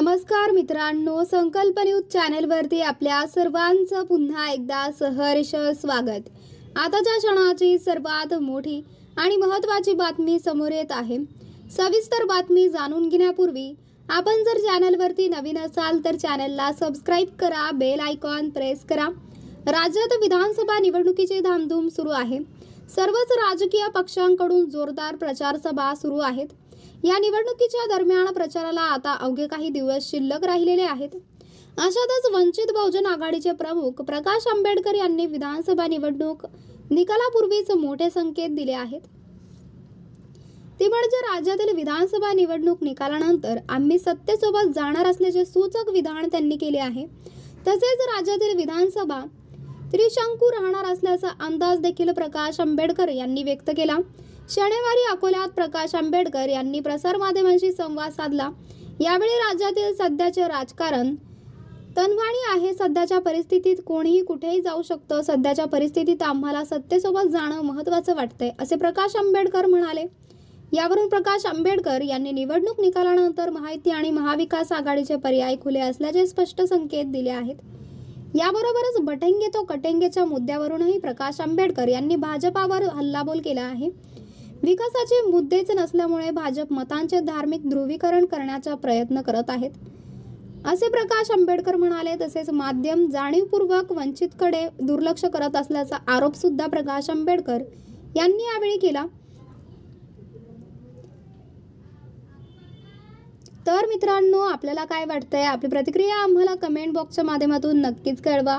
नमस्कार मित्रांनो संकल्प न्यूज चॅनेलवरती आपल्या सर्वांचं पुन्हा एकदा सहर्ष स्वागत. आताच्या क्षणाची सर्वात मोठी आणि महत्त्वाची बातमी समोर येत आहे सविस्तर बातमी जाणून घेण्यापूर्वी आपण जर चॅनलवरती नवीन असाल तर चॅनलला सबस्क्राईब करा बेल आयकॉन प्रेस करा. राज्यात विधानसभा निवडणुकीची धामधूम सुरू आहे. सर्वच राजकीय पक्षांकडून जोरदार प्रचारसभा सुरू आहेत. या निवडणुकीच्या दरम्यान प्रचाराला आता अवघे काही दिवस शिल्लक राहिलेले आहेत. अशातच वंचित बहुजन आघाडीचे प्रमुख प्रकाश आंबेडकर यांनी विधानसभा निवडणूक निकालापूर्वीच मोठे संकेत दिले आहेत. ते म्हणजे राज्यातील विधानसभा निवडणूक निकालानंतर आम्ही सत्तेसोबत जाणार असल्याचे सूचक विधान त्यांनी केले आहे. तसेच राज्यातील विधानसभा त्रिशंकू राहणार असल्याचा अंदाज देखील प्रकाश आंबेडकर यांनी व्यक्त केला. शनिवारी अकोल्यात प्रकाश आंबेडकर यांनी प्रसारमाध्यमांशी संवाद साधला. यावेळी राज्यातील सध्याचे राजकारण तनवाणी आहे. सध्याच्या परिस्थितीत कोणीही कुठेही जाऊ शकतं. सध्याच्या परिस्थितीत आम्हाला सत्तेसोबत जाणं महत्त्वाचं वाटतंय असे प्रकाश आंबेडकर म्हणाले. यावरून प्रकाश आंबेडकर यांनी निवडणूक निकालानंतर माहिती आणि महाविकास आघाडीचे पर्याय खुले असल्याचे स्पष्ट संकेत दिले आहेत. याबरोबरच बटेंगे तो कटेंगेच्या मुद्द्यावरूनही प्रकाश आंबेडकर यांनी भाजपावर हल्लाबोल केला आहे. विकासाचे मुद्देच नसल्यामुळे भाजप मतांचे धार्मिक ध्रुवीकरण करण्याचा प्रयत्न करत आहेत. असे प्रकाश आंबेडकर म्हणाले तसेच माध्यम जाणीवपूर्वक वंचितकडे दुर्लक्ष करत असल्याचा आरोप सुद्धा प्रकाश आंबेडकर यांनी यावेळी केला. तर मित्रांनो आपल्याला काय वाटतंय? आपली प्रतिक्रिया आम्हाला कमेंट बॉक्सच्या माध्यमातून नक्कीच कळवा.